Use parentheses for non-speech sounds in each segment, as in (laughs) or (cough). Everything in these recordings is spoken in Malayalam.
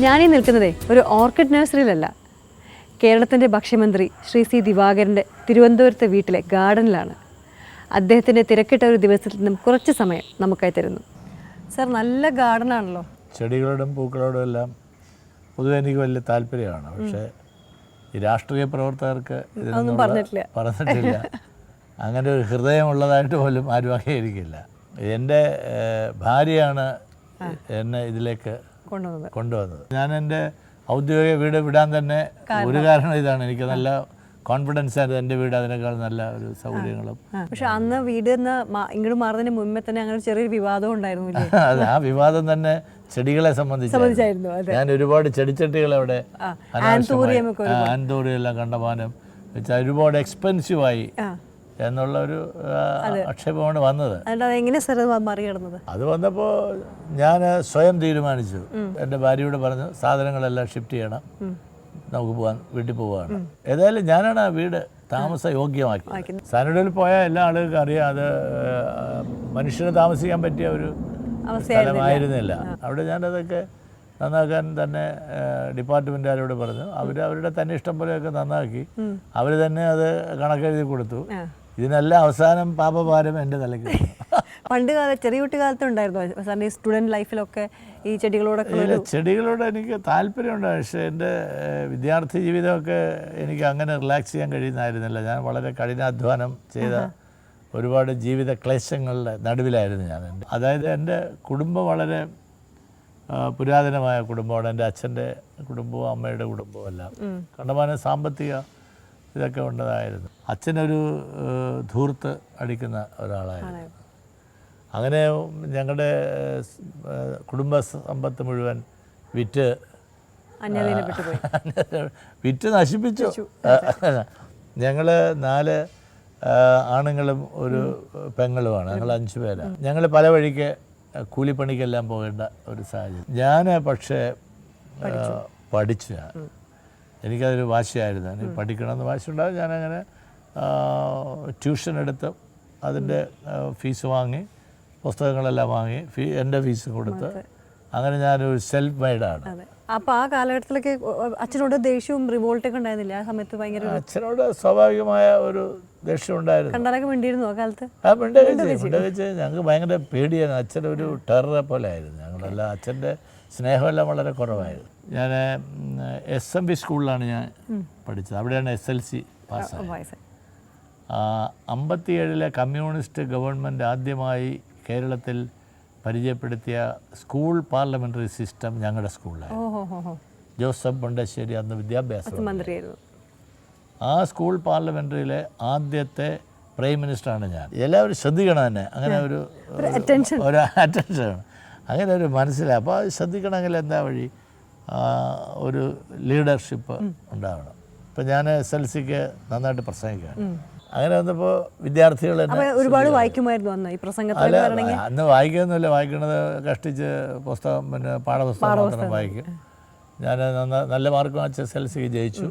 ഞാനീ നിൽക്കുന്നതേ ഒരു ഓർക്കിഡ് നഴ്സറിയിലല്ല. കേരളത്തിന്റെ ഭക്ഷ്യമന്ത്രി ശ്രീ സി ദിവാകരന്റെ തിരുവനന്തപുരത്തെ വീട്ടിലെ ഗാർഡനിലാണ്. അദ്ദേഹത്തിന്റെ തിരക്കിട്ട ഒരു ദിവസത്തിൽ നിന്നും കുറച്ച് സമയം നമുക്കായി തരുന്നു. സർ നല്ല ഗാർഡനാണല്ലോ. ചെടികളോടും പൂക്കളോടും എല്ലാം പൊതുവെ എനിക്ക് വലിയ താല്പര്യമാണ്. പക്ഷേ ഈ രാഷ്ട്രീയ പ്രവർത്തകർക്ക് ഇതൊന്നും പറഞ്ഞിട്ടില്ല. പറഞ്ഞിട്ടില്ല. അങ്ങനെ ഒരു ഹൃദയമുള്ളതായിട്ട് പോലും ആരും അംഗീകരിക്കില്ല. എന്റെ ഭാര്യയാണ് എന്നെ ഇതിലേക്ക് കൊണ്ടുവന്നത്. കൊണ്ടുവന്നത്. ഞാൻ എന്റെ ഔദ്യോഗിക വീട് വിടാൻ തന്നെ ഒരു കാരണം ഇതാണ്. എനിക്ക് നല്ല കോൺഫിഡൻസ് ആയിരുന്നു എന്റെ വീട്. അതിനേക്കാൾ നല്ല ഒരു സൗകര്യങ്ങളും പക്ഷെ അന്ന് വീട് ഇങ്ങോട്ട് മാറുന്നതിന് മുമ്പേ തന്നെ അങ്ങനെ ചെറിയൊരു വിവാദം ഉണ്ടായിരുന്നു (laughs) അതെ ആ വിവാദം തന്നെ ചെടികളെ സംബന്ധിച്ചായിരുന്നു. ഞാൻ ഒരുപാട് ചെടിച്ചട്ടികൾ അവിടെ ആൻതൂറിയെല്ലാം കണ്ടമാനം ഒരുപാട് എക്സ്പെൻസീവ് ആയി. ആ. എന്നുള്ള ഒരു ആക്ഷേപമാണ് വന്നത്. എങ്ങനെ സർ അത് മറികടന്നത്? അത് വന്നപ്പോൾ ഞാൻ സ്വയം തീരുമാനിച്ചു. എന്റെ ഭാര്യയോട് പറഞ്ഞു സാധനങ്ങളെല്ലാം ഷിഫ്റ്റ് ചെയ്യണം. നമുക്ക് പോകാൻ വീട്ടിൽ പോവാണ് ഏതായാലും ഞാനാണ് ആ വീട് താമസ യോഗ്യമാക്കി സാനഡിൽ പോയാൽ എല്ലാ ആളുകൾക്കും അറിയാം അത് മനുഷ്യന് താമസിക്കാൻ പറ്റിയ ഒരു സ്ഥലമായിരുന്നില്ല. അവിടെ ഞാനതൊക്കെ നന്നാക്കാൻ തന്നെ ഡിപ്പാർട്ട്മെന്റുകാരോട് പറഞ്ഞു. അവർ അവരുടെ തന്നെ ഇഷ്ടം പോലെയൊക്കെ നന്നാക്കി. അവർ തന്നെ അത് കണക്കെഴുതി കൊടുത്തു. ഇതിനെല്ലാം അവസാനം പാപഭാരം എന്റെ തലയ്ക്ക്. പണ്ട് കാല ചെറിയ കുട്ടിക്കാലത്ത് ഉണ്ടായിരുന്നു സാറിന്റെ ഈ സ്റ്റുഡന്റ് ലൈഫിലൊക്കെ ഈ ചെടികളോടൊക്കെ ചെടികളോട് എനിക്ക് താല്പര്യമുണ്ട്. പക്ഷേ എന്റെ വിദ്യാർത്ഥി ജീവിതമൊക്കെ എനിക്ക് അങ്ങനെ റിലാക്സ് ചെയ്യാൻ കഴിയുന്നതായിരുന്നില്ല. ഞാൻ വളരെ കഠിനാധ്വാനം ചെയ്ത ഒരുപാട് ജീവിത ക്ലേശങ്ങളുടെ നടുവിലായിരുന്നു ഞാൻ. അതായത് എന്റെ കുടുംബം വളരെ പുരാതനമായ കുടുംബമാണ്. എന്റെ അച്ഛന്റെ കുടുംബവും അമ്മയുടെ കുടുംബവും എല്ലാം. കണ്ടമാനം സാമ്പത്തിക ഇതൊക്കെ ഉണ്ടതായിരുന്നു അച്ഛനൊരു ധൂർത്ത് അടിക്കുന്ന ഒരാളായിരുന്നു. അങ്ങനെ ഞങ്ങളുടെ കുടുംബ സമ്പത്ത് മുഴുവൻ വിറ്റ് (laughs) വിറ്റ് നശിപ്പിച്ചു. ഞങ്ങൾ നാല് ആണുങ്ങളും ഒരു പെങ്ങളുമാണ്. ഞങ്ങൾ അഞ്ച് പേരാണ് ഞങ്ങൾ പല വഴിക്ക് കൂലിപ്പണിക്കെല്ലാം പോകേണ്ട ഒരു സാഹചര്യം. ഞാൻ പക്ഷേ പഠിച്ചു. ഞാൻ. എനിക്കതൊരു വാശിയായിരുന്നു. എനിക്ക് പഠിക്കണമെന്ന് വാശിയുണ്ടാകും ഞാനങ്ങനെ ട്യൂഷൻ എടുത്ത് അതിന്റെ ഫീസ് വാങ്ങി പുസ്തകങ്ങളെല്ലാം വാങ്ങി ഫീ എന്റെ ഫീസ് കൊടുത്ത് അങ്ങനെ ഞാനൊരു സെൽഫ് മെയ്ഡാണ്. അപ്പോൾ അപ്പൊ ആ കാലഘട്ടത്തിലേക്ക് അച്ഛനോട് ദേഷ്യവും റിവോൾട്ടൊക്കെ ഉണ്ടായിരുന്നില്ല? ആ സമയത്ത് ഭയങ്കര അച്ഛനോട് സ്വാഭാവികമായ ഒരു ദേഷ്യം ഉണ്ടായിരുന്നു. കണ്ടാലൊക്കെ മിണ്ടിയിരുന്നു ആ കാലത്ത്? ആ മിണ്ടകച്ച് മിണ്ടകച്ച് ഞങ്ങൾക്ക് ഭയങ്കര പേടിയായിരുന്നു. അച്ഛൻ ഒരു ടെററെ പോലെ ആയിരുന്നു. ഞങ്ങളെല്ലാം അച്ഛന്റെ സ്നേഹമെല്ലാം വളരെ കുറവായിരുന്നു ഞാൻ എസ് എം ബി സ്കൂളിലാണ് ഞാൻ പഠിച്ചത്. അവിടെയാണ് എസ് എൽ സി പാസ്സായത്. അമ്പത്തിയേഴിലെ കമ്മ്യൂണിസ്റ്റ് ഗവൺമെന്റ് ആദ്യമായി കേരളത്തിൽ പരിചയപ്പെടുത്തിയ സ്കൂൾ പാർലമെന്ററി സിസ്റ്റം ഞങ്ങളുടെ സ്കൂളിലായിരുന്നു. ജോസഫ് മുണ്ടശ്ശേരി അന്ന് വിദ്യാഭ്യാസ മന്ത്രിയായിരുന്നു. ആ സ്കൂൾ പാർലമെന്ററിയിലെ ആദ്യത്തെ പ്രൈം മിനിസ്റ്ററാണ് ഞാൻ. എല്ലാവരും ശ്രദ്ധിക്കണം തന്നെ അങ്ങനെ ഒരു അറ്റൻഷൻ ഒരു അറ്റൻഷൻ അങ്ങനെ ഒരു മനസ്സിലായി അപ്പോൾ അത് ശ്രദ്ധിക്കണമെങ്കിൽ എന്താ വഴി? ഒരു ലീഡർഷിപ്പ് ഉണ്ടാവണം. ഇപ്പം ഞാൻ എസ് എൽ സിക്ക് നന്നായിട്ട് പ്രസംഗിക്കുകയാണ് അങ്ങനെ വന്നപ്പോൾ വിദ്യാർത്ഥികൾ ഒരുപാട് വായിക്കുമായിരുന്നു അന്ന് ഈ പ്രസംഗത്തിൽ അല്ല അന്ന് വായിക്കുന്നില്ല. വായിക്കുന്നത് കഷ്ടിച്ച് പുസ്തകം പിന്നെ പാഠപുസ്തകം മാത്രം വായിക്കും. ഞാൻ നന്ന നല്ല മാർക്ക് വാങ്ങിച്ച് എസ് എൽ സിക്ക് ജയിച്ചു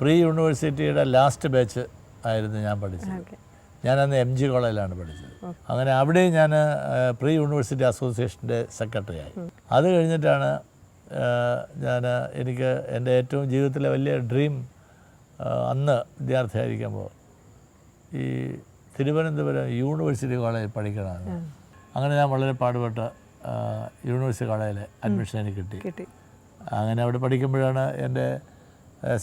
പ്രീ യൂണിവേഴ്സിറ്റിയുടെ ലാസ്റ്റ് ബാച്ച് ആയിരുന്നു ഞാൻ പഠിച്ചത്. ഞാനന്ന് എം ജി കോളേജിലാണ് പഠിച്ചത്. അങ്ങനെ അവിടെ ഞാൻ പ്രീ യൂണിവേഴ്സിറ്റി അസോസിയേഷന്റെ സെക്രട്ടറി ആയി അത് കഴിഞ്ഞിട്ടാണ് ഞാൻ എനിക്ക് എന്റെ ഏറ്റവും ജീവിതത്തിലെ വലിയ ഡ്രീം അന്ന് വിദ്യാർത്ഥിയായിരിക്കുമ്പോൾ ഈ തിരുവനന്തപുരം യൂണിവേഴ്സിറ്റി കോളേജിൽ പഠിക്കണമെന്ന് അങ്ങനെ ഞാൻ വളരെ പാടുപെട്ട യൂണിവേഴ്സിറ്റി കോളേജിൽ അഡ്മിഷൻ എനിക്ക് കിട്ടി. അങ്ങനെ അവിടെ പഠിക്കുമ്പോഴാണ് എന്റെ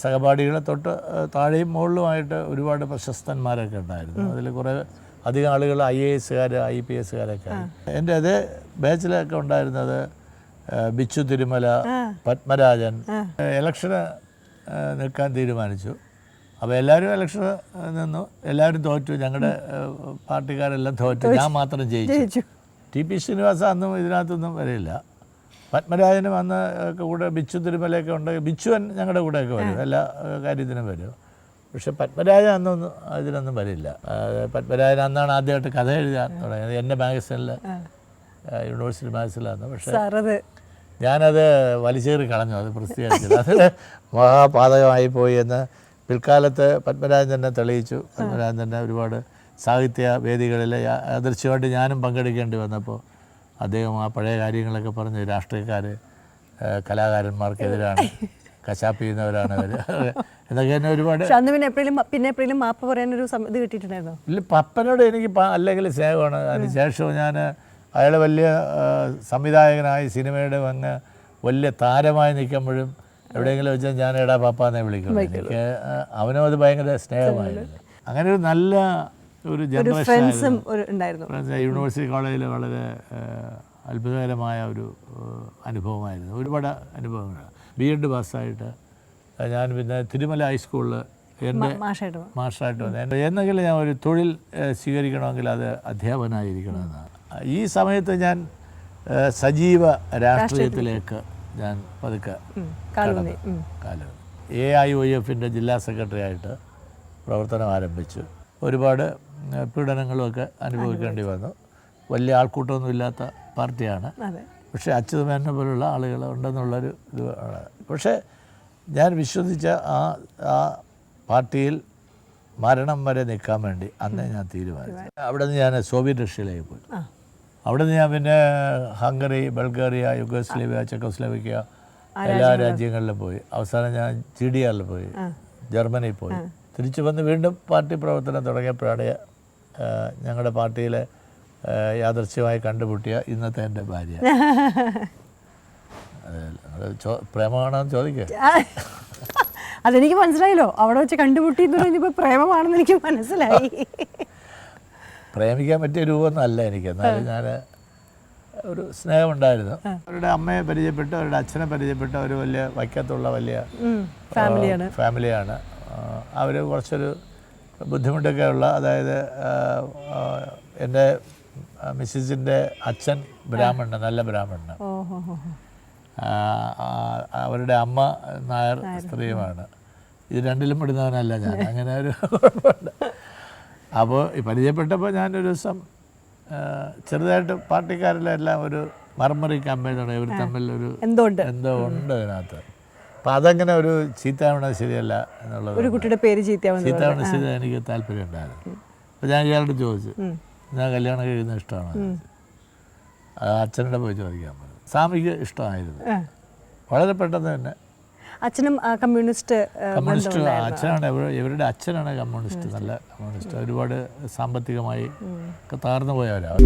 സഹപാഠികളെ തൊട്ട് താഴെയും മുകളിലുമായിട്ട് ഒരുപാട് പ്രശസ്തന്മാരൊക്കെ ഉണ്ടായിരുന്നു. അതിൽ കുറേ അധികം ആളുകൾ ഐ എ എസുകാർ ഐ പി എസുകാരൊക്കെ എന്റെ അതേ ബാച്ചിലൊക്കെ ഉണ്ടായിരുന്നത് ബിച്ചു തിരുമല പത്മരാജൻ. ഇലക്ഷന് നിൽക്കാൻ തീരുമാനിച്ചു. അപ്പോൾ എല്ലാവരും ഇലക്ഷന് നിന്നു. എല്ലാവരും തോറ്റു. ഞങ്ങളുടെ പാർട്ടിക്കാരെല്ലാം തോറ്റു. ഞാൻ മാത്രം ജയിച്ചു. ടി പി ശ്രീനിവാസ അന്നും ഇതിനകത്തൊന്നും വരില്ല. പത്മരാജനും വന്ന കൂടെ ബിച്ചു തിരുമലയൊക്കെ ഉണ്ടെങ്കിൽ ബിച്ചുവൻ ഞങ്ങളുടെ കൂടെയൊക്കെ വരും. എല്ലാ കാര്യത്തിനും വരും. പക്ഷെ പത്മരാജൻ അന്നൊന്നും ഇതിനൊന്നും വരില്ല. പത്മരാജൻ അന്നാണ് ആദ്യമായിട്ട് കഥ എഴുതാൻ തുടങ്ങിയത്. എന്റെ മാഗസിനിൽ യൂണിവേഴ്സിറ്റി മാഗസിനിലായിരുന്നു പക്ഷേ ഞാനത് വലിച്ചേറി കളഞ്ഞു. അത് പ്രസിദ്ധീകരിച്ചത് അത് മഹാപാതകമായി പോയി എന്ന് പിൽക്കാലത്ത് പത്മരാജൻ തന്നെ തെളിയിച്ചു. പത്മരാജൻ തന്നെ ഒരുപാട് സാഹിത്യ വേദികളിൽ യാദൃശ്യമായിട്ട് ഞാനും പങ്കെടുക്കേണ്ടി വന്നപ്പോൾ അദ്ദേഹം ആ പഴയ കാര്യങ്ങളൊക്കെ പറഞ്ഞ് രാഷ്ട്രീയക്കാർ കലാകാരന്മാർക്കെതിരാണ് കശാപ്പ് ചെയ്യുന്നവരാണ് അവർ എന്നൊക്കെ തന്നെ ഒരുപാട് അന്ന് പിന്നെ എപ്പോഴും പിന്നെ എപ്പോഴും മാപ്പ് പറയാനൊരു സമിതി ഇത് കിട്ടിയിട്ടുണ്ടായിരുന്നോ? ഇല്ല പപ്പനോട് എനിക്ക് അല്ലെങ്കിൽ സ്നേഹമാണ്. അതിനുശേഷം ഞാൻ അയാൾ വലിയ സംവിധായകനായി സിനിമയുടെ അങ്ങ് വലിയ താരമായി നിൽക്കുമ്പോഴും എവിടെയെങ്കിലും വെച്ചാൽ ഞാൻ എടാ പാപ്പാന്നേ വിളിക്കുള്ളൂ. എനിക്ക് അവനും അത് ഭയങ്കര സ്നേഹമായിരുന്നു. അങ്ങനെ ഒരു നല്ല ഒരു ജനറേഷൻ ഒരു ഉണ്ടായിരുന്നു. യൂണിവേഴ്സിറ്റി കോളേജിൽ വളരെ അത്ഭുതകരമായ ഒരു അനുഭവമായിരുന്നു. ഒരുപാട് അനുഭവങ്ങൾ ബി എഡ് പാസ്സായിട്ട് ഞാൻ പിന്നെ തിരുമല ഹൈസ്കൂളിൽ എന്റെ മാഷായിട്ട് വന്നു. എന്തെങ്കിലും ഞാൻ ഒരു തൊഴിൽ സ്വീകരിക്കണമെങ്കിൽ അത് അധ്യാപനായിരിക്കണമെന്നാണ് ഈ സമയത്ത് ഞാൻ സജീവ രാഷ്ട്രീയത്തിലേക്ക് ഞാൻ പതുക്കെ കാലം എ ഐ ഒ എഫിന്റെ ജില്ലാ സെക്രട്ടറി ആയിട്ട് പ്രവർത്തനം ആരംഭിച്ചു. ഒരുപാട് പീഡനങ്ങളുമൊക്കെ അനുഭവിക്കേണ്ടി വന്നു. വലിയ ആൾക്കൂട്ടമൊന്നും ഇല്ലാത്ത പാർട്ടിയാണ്. പക്ഷേ അച്യുതമേനെ പോലുള്ള ആളുകൾ ഉണ്ടെന്നുള്ളൊരു ഇത് ആണ്. പക്ഷേ ഞാൻ വിശ്വസിച്ച ആ ആ പാർട്ടിയിൽ മരണം വരെ നിൽക്കാൻ വേണ്ടി അന്നേ ഞാൻ തീരുമാനിച്ചു. അവിടെ നിന്ന് ഞാൻ സോവിയറ്റ് റഷ്യയിലേക്ക് പോയി. അവിടെ നിന്ന് ഞാൻ പിന്നെ ഹംഗറി ബൾഗേറിയ യുഗോസ്ലേവിയ ചെക്കോസ്ലോവിക്ക എല്ലാ രാജ്യങ്ങളിലും. പോയി. അവസാനം ഞാൻ ജി ഡി ആറിൽ പോയി. ജർമ്മനിയിൽ പോയി. തിരിച്ചു വന്ന് വീണ്ടും പാർട്ടി പ്രവർത്തനം തുടങ്ങിയപ്പോഴാണ് ഞങ്ങളുടെ പാർട്ടിയിലെ യാദർശ്യമായി യാദൃശ്യമായി കണ്ടുമുട്ടിയ ഇന്നത്തെ എന്റെ ഭാര്യ. (laughs) പ്രേമമാണെന്ന് ചോദിക്കുക അതെനിക്ക് മനസ്സിലായല്ലോ. അവിടെ വെച്ച് കണ്ടുമുട്ടി പ്രേമമാണെന്ന് എനിക്ക് മനസ്സിലായി. പ്രേമിക്കാൻ പറ്റിയ രൂപമൊന്നും അല്ല എനിക്ക്. എന്നാലും ഞാൻ ഒരു സ്നേഹമുണ്ടായിരുന്നു. അവരുടെ അമ്മയെ പരിചയപ്പെട്ട് അവരുടെ അച്ഛനെ പരിചയപ്പെട്ട്. അവർ വലിയ വൈക്കത്തുള്ള വലിയ ഫാമിലിയാണ് ഫാമിലിയാണ് അവർ കുറച്ചൊരു ബുദ്ധിമുട്ടൊക്കെ ഉള്ള അതായത് എന്റെ മിസ്സിസിന്റെ അച്ഛൻ ബ്രാഹ്മണൻ നല്ല ബ്രാഹ്മണൻ ആ, അവരുടെ അമ്മ നായർ സ്ത്രീയുമാണ്. ഇത് രണ്ടിലും പെടുന്നവനല്ല ഞാൻ. (laughs) അങ്ങനെ ഒരു കുഴപ്പമുണ്ട്. അപ്പോൾ പരിചയപ്പെട്ടപ്പോൾ ഞാനൊരു ദിവസം ചെറുതായിട്ട് പാർട്ടിക്കാരിലെല്ലാം ഒരു മർമറി കമ്പനി തുടങ്ങി. ഇവർ തമ്മിൽ ഒരു എന്തോ ഉണ്ട് അതിനകത്ത്. അപ്പം അതങ്ങനെ ഒരു ചീത്താവണത് ശരിയല്ല എന്നുള്ളത് ഒരു കുട്ടിയുടെ പേര് ചീത്താവണ ശരി എനിക്ക് താല്പര്യം ഉണ്ടായിരുന്നു. അപ്പോൾ ഞാൻ ഇയാളോട് ചോദിച്ചു ഞാൻ കല്യാണം കഴിയുന്ന ഇഷ്ടമാണ്? അച്ഛനോട് പോയി ചോദിക്കാൻ പറഞ്ഞു. സ്വാമിക്ക് ഇഷ്ടമായിരുന്നു. വളരെ പെട്ടെന്ന് തന്നെ അച്ഛനും കമ്മ്യൂണിസ്റ്റ് കമ്മ്യൂണിസ്റ്റ് അച്ഛനാണ് ഇവരുടെ അച്ഛനാണ് കമ്മ്യൂണിസ്റ്റ് നല്ല കമ്മ്യൂണിസ്റ്റ്. ഒരുപാട് സാമ്പത്തികമായി ഒക്കെ താർന്നു പോയവരാണ്